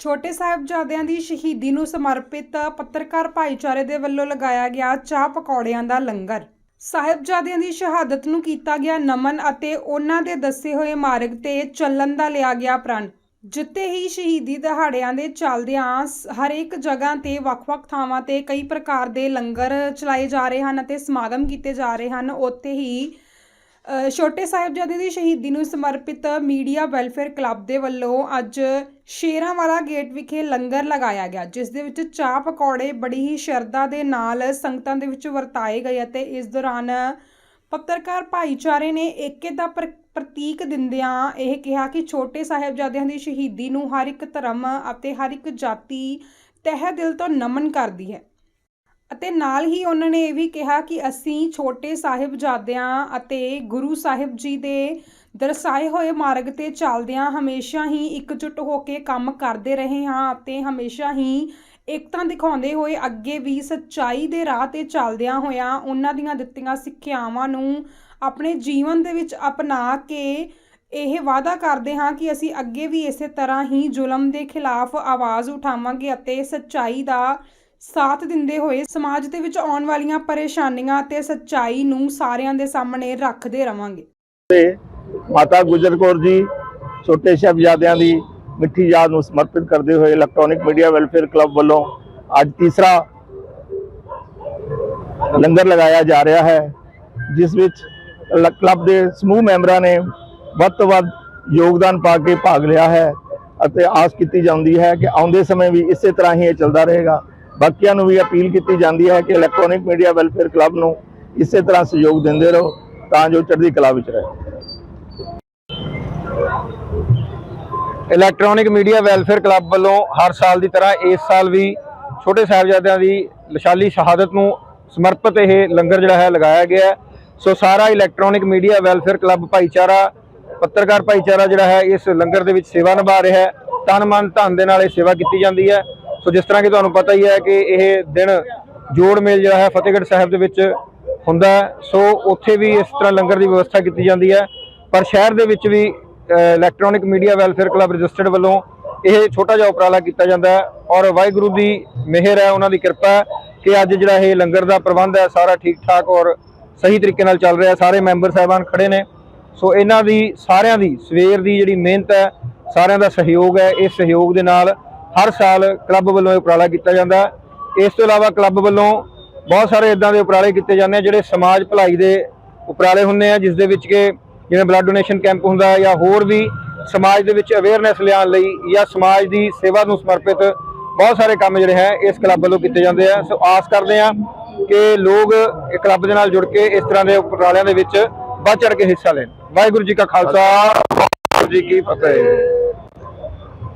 ਛੋਟੇ ਸਾਹਿਬਜ਼ਾਦਿਆਂ ਦੀ ਸ਼ਹੀਦੀ ਨੂੰ ਸਮਰਪਿਤ ਪੱਤਰਕਾਰ ਭਾਈਚਾਰੇ ਦੇ ਵੱਲੋਂ ਲਗਾਇਆ ਗਿਆ ਚਾਹ ਪਕੌੜਿਆਂ ਦਾ ਲੰਗਰ। ਸਾਹਿਬਜ਼ਾਦਿਆਂ ਦੀ ਸ਼ਹਾਦਤ ਨੂੰ ਕੀਤਾ ਗਿਆ ਨਮਨ ਅਤੇ ਉਹਨਾਂ ਦੇ ਦੱਸੇ ਹੋਏ ਮਾਰਗ ਤੇ ਚੱਲਣ ਦਾ ਲਿਆ ਗਿਆ ਪ੍ਰਣ। ਜਿੱਤੇ ਹੀ ਸ਼ਹੀਦੀ ਦਿਹਾੜਿਆਂ ਦੇ ਚੱਲਦਿਆਂ ਸ- ਹਰੇਕ ਜਗ੍ਹਾ ਤੇ ਵੱਖ-ਵੱਖ ਥਾਵਾਂ ਤੇ ਕਈ ਪ੍ਰਕਾਰ ਦੇ ਲੰਗਰ ਚਲਾਏ ਜਾ ਰਹੇ ਹਨ ਅਤੇ ਸਮਾਗਮ ਕੀਤੇ ਜਾ ਰਹੇ ਹਨ, ਉੱਥੇ ਹੀ ਛੋਟੇ ਸਾਹਿਬਜ਼ਾਦੇ ਦੀ ਸ਼ਹੀਦੀ ਨੂੰ ਸਮਰਪਿਤ ਮੀਡੀਆ ਵੈਲਫੇਅਰ ਕਲੱਬ ਦੇ ਵੱਲੋਂ ਅੱਜ ਸ਼ੇਰਾਂ ਵਾਲਾ ਗੇਟ ਵਿਖੇ ਲੰਗਰ ਲਗਾਇਆ ਗਿਆ, ਜਿਸ ਦੇ ਵਿੱਚ ਚਾਹ ਪਕੌੜੇ ਬੜੀ ਹੀ ਸ਼ਰਧਾ ਦੇ ਨਾਲ ਸੰਗਤਾਂ ਦੇ ਵਿੱਚ ਵਰਤਾਏ ਗਏ ਅਤੇ ਇਸ ਦੌਰਾਨ ਪੱਤਰਕਾਰ ਭਾਈਚਾਰੇ ਨੇ ਏਕੇ ਦਾ ਪ੍ਰ- ਪ੍ਰਤੀਕ ਦਿੰਦਿਆਂ ਇਹ ਕਿਹਾ ਕਿ ਛੋਟੇ ਸਾਹਿਬਜ਼ਾਦਿਆਂ ਦੀ ਸ਼ਹੀਦੀ ਨੂੰ ਹਰ ਇੱਕ ਧਰਮ ਅਤੇ ਹਰ ਇੱਕ ਜਾਤੀ ਤਹਿ ਦਿਲ ਤੋਂ ਨਮਨ ਕਰਦੀ ਹੈ। ਅਤੇ ਨਾਲ ਹੀ ਉਹਨਾਂ ਨੇ ਇਹ ਵੀ ਕਿਹਾ ਕਿ ਅਸੀਂ ਛੋਟੇ ਸਾਹਿਬਜ਼ਾਦਿਆਂ ਅਤੇ ਗੁਰੂ ਸਾਹਿਬ ਜੀ ਦੇ ਦਰਸਾਏ ਹੋਏ ਮਾਰਗ ਤੇ ਚੱਲਦਿਆਂ ਹਮੇਸ਼ਾ ਹੀ ਇਕਜੁੱਟ ਹੋ ਕੇ ਕੰਮ ਕਰਦੇ ਰਹੇ ਹਾਂ ਅਤੇ ਹਮੇਸ਼ਾ ਹੀ ਏਕਤਾ ਦਿਖਾਉਂਦੇ ਹੋਏ ਅੱਗੇ ਵੀ ਸੱਚਾਈ ਦੇ ਰਾਹ ਤੇ ਚੱਲਦਿਆਂ ਹੋਇਆਂ ਉਹਨਾਂ ਦੀਆਂ ਦਿੱਤੀਆਂ ਸਿੱਖਿਆਵਾਂ ਨੂੰ ਆਪਣੇ ਜੀਵਨ ਦੇ ਵਿੱਚ ਅਪਣਾ ਕੇ ਇਹ ਵਾਅਦਾ ਕਰਦੇ ਹਾਂ ਕਿ ਅਸੀਂ ਅੱਗੇ ਵੀ ਇਸੇ ਤਰ੍ਹਾਂ ਹੀ ਜ਼ੁਲਮ ਦੇ ਖਿਲਾਫ ਆਵਾਜ਼ ਉਠਾਵਾਂਗੇ ਅਤੇ ਸੱਚਾਈ ਦਾ ਸਾਥ ਦਿੰਦੇ ਹੋਏ ਸਮਾਜ ਦੇ ਵਿੱਚ ਆਉਣ ਵਾਲੀਆਂ ਪਰੇਸ਼ਾਨੀਆਂ ਅਤੇ ਸੱਚਾਈ ਨੂੰ ਸਾਰਿਆਂ ਦੇ ਸਾਹਮਣੇ ਰੱਖਦੇ ਰਵਾਂਗੇ। ਮਾਤਾ ਗੁਜਰ ਕੌਰ ਜੀ, ਛੋਟੇ ਸਾਹਿਬਜ਼ਾਦਿਆਂ ਦੀ ਮਿੱਠੀ ਯਾਦ ਨੂੰ ਸਮਰਪਿਤ ਕਰਦੇ ਹੋਏ ਇਲੈਕਟ੍ਰੋਨਿਕ ਮੀਡੀਆ ਵੈਲਫੇਅਰ ਕਲੱਬ ਵੱਲੋਂ ਅੱਜ ਤੀਸਰਾ ਲੰਗਰ ਲਗਾਇਆ ਜਾ ਰਿਹਾ ਹੈ, ਜਿਸ ਵਿੱਚ ਕਲੱਬ ਦੇ ਸਮੂਹ ਮੈਂਬਰਾਂ ਨੇ ਵੱਧ ਤੋਂ ਵੱਧ ਯੋਗਦਾਨ ਪਾ ਕੇ ਭਾਗ ਲਿਆ ਹੈ ਅਤੇ ਆਸ ਕੀਤੀ ਜਾਂਦੀ ਹੈ ਕਿ ਆਉਂਦੇ ਸਮੇਂ ਵੀ ਇਸੇ ਤਰ੍ਹਾਂ ਹੀ ਇਹ ਚੱਲਦਾ ਰਹੇਗਾ। ਬਾਕੀਆਂ ਨੂੰ ਵੀ ਅਪੀਲ ਕੀਤੀ ਜਾਂਦੀ ਹੈ ਕਿ ਇਲੈਕਟ੍ਰੋਨਿਕ ਮੀਡੀਆ ਵੈਲਫੇਅਰ ਕਲੱਬ ਨੂੰ ਇਸੇ ਤਰ੍ਹਾਂ ਸਹਿਯੋਗ ਦਿੰਦੇ ਰਹੋ ਤਾਂ ਜੋ ਚੜ੍ਹਦੀ ਕਲਾ ਵਿੱਚ ਰਹੇ। ਇਲੈਕਟ੍ਰੋਨਿਕ ਮੀਡੀਆ ਵੈਲਫੇਅਰ ਕਲੱਬ ਵੱਲੋਂ ਹਰ ਸਾਲ ਦੀ ਤਰ੍ਹਾਂ ਇਸ ਸਾਲ ਵੀ ਛੋਟੇ ਸਾਹਿਬਜ਼ਾਦਿਆਂ ਦੀ ਲਿਸ਼ਾਲੀ ਸ਼ਹਾਦਤ ਨੂੰ ਸਮਰਪਿਤ ਇਹ ਲੰਗਰ ਜਿਹੜਾ ਹੈ ਲਗਾਇਆ ਗਿਆ ਸੋ ਸਾਰਾ ਇਲੈਕਟ੍ਰੋਨਿਕ ਮੀਡੀਆ ਵੈਲਫੇਅਰ ਕਲੱਬ ਭਾਈਚਾਰਾ, ਪੱਤਰਕਾਰ ਭਾਈਚਾਰਾ ਜਿਹੜਾ ਹੈ ਇਸ ਲੰਗਰ ਦੇ ਵਿੱਚ ਸੇਵਾ ਨਿਭਾ ਰਿਹਾ ਹੈ। ਤਨ ਮਨ ਧਨ ਦੇ ਨਾਲ ਇਹ ਸੇਵਾ ਕੀਤੀ ਜਾਂਦੀ ਹੈ। ਸੋ ਜਿਸ ਤਰ੍ਹਾਂ ਕਿ ਤੁਹਾਨੂੰ ਪਤਾ ਹੀ ਹੈ ਕਿ ਇਹ ਦਿਨ ਜੋੜ ਮੇਲ ਜਿਹੜਾ ਹੈ ਫਤਿਹਗੜ੍ਹ ਸਾਹਿਬ ਦੇ ਵਿੱਚ ਹੁੰਦਾ ਸੋ ਉੱਥੇ ਵੀ ਇਸ ਤਰ੍ਹਾਂ ਲੰਗਰ ਦੀ ਵਿਵਸਥਾ ਕੀਤੀ ਜਾਂਦੀ ਹੈ। ਪਰ ਸ਼ਹਿਰ ਦੇ ਵਿੱਚ ਵੀ electronic media welfare club registered ਵੱਲੋਂ ਇਹ ਛੋਟਾ ਜਿਹਾ ਉਪਰਾਲਾ ਕੀਤਾ ਜਾਂਦਾ ਹੈ ਔਰ ਵਾਹਿਗੁਰੂ ਦੀ ਮਿਹਰ ਹੈ, ਉਹਨਾਂ ਦੀ ਕਿਰਪਾ ਹੈ ਕਿ ਅੱਜ ਜਿਹੜਾ ਇਹ ਲੰਗਰ ਦਾ ਪ੍ਰਬੰਧ ਹੈ, ਸਾਰਾ ਠੀਕ ਠਾਕ ਔਰ ਸਹੀ ਤਰੀਕੇ ਨਾਲ ਚੱਲ ਰਿਹਾ ਸਾਰੇ ਮੈਂਬਰ ਸਾਹਿਬਾਨ ਖੜੇ ਨੇ। ਸੋ ਇਹਨਾਂ ਦੀ, ਸਾਰਿਆਂ ਦੀ, ਸਵੇਰ ਦੀ ਜਿਹੜੀ ਮਿਹਨਤ ਹੈ, ਸਾਰਿਆਂ ਦਾ ਸਹਿਯੋਗ ਹੈ। ਇਸ ਸਹਿਯੋਗ ਦੇ ਨਾਲ ਹਰ ਸਾਲ ਕਲੱਬ ਵੱਲੋਂ ਇਹ ਉਪਰਾਲਾ ਕੀਤਾ ਜਾਂਦਾ ਇਸ ਤੋਂ ਇਲਾਵਾ ਕਲੱਬ ਵੱਲੋਂ ਬਹੁਤ ਸਾਰੇ ਇਦਾਂ ਦੇ ਉਪਰਾਲੇ ਕੀਤੇ ਜਾਂਦੇ ਆ, ਜਿਹੜੇ ਸਮਾਜ ਭਲਾਈ ਦੇ ਉਪਰਾਲੇ ਹੁੰਦੇ ਆ, ਜਿਸ ਦੇ ਵਿੱਚ ਕਿ ਜਿਵੇਂ ਬਲੱਡ ਡੋਨੇਸ਼ਨ ਕੈਂਪ ਹੁੰਦਾ ਜਾਂ ਹੋਰ ਵੀ ਸਮਾਜ ਦੇ ਵਿੱਚ ਅਵੇਅਰਨੈਸ ਲਿਆਉਣ ਲਈ ਜਾਂ ਸਮਾਜ ਦੀ ਸੇਵਾ ਨੂੰ ਸਮਰਪਿਤ ਬਹੁਤ ਸਾਰੇ ਕੰਮ ਜਿਹੜੇ ਹੈ ਇਸ ਕਲੱਬ ਵੱਲੋਂ ਕੀਤੇ ਜਾਂਦੇ ਆ। ਸੋ ਆਸ ਕਰਦੇ ਆ ਕਿ ਲੋਕ ਇਹ ਕਲੱਬ ਦੇ ਨਾਲ ਜੁੜ ਕੇ ਇਸ ਤਰ੍ਹਾਂ ਦੇ ਉਪਰਾਲਿਆਂ ਦੇ ਵਿੱਚ ਵੱਧ ਚੜ ਕੇ ਹਿੱਸਾ ਲੈਣ। ਵਾਹਿਗੁਰੂ ਜੀ ਕਾ ਖਾਲਸਾ, ਵਾਹਿਗੁਰੂ ਜੀ ਕੀ ਫਤਿਹ।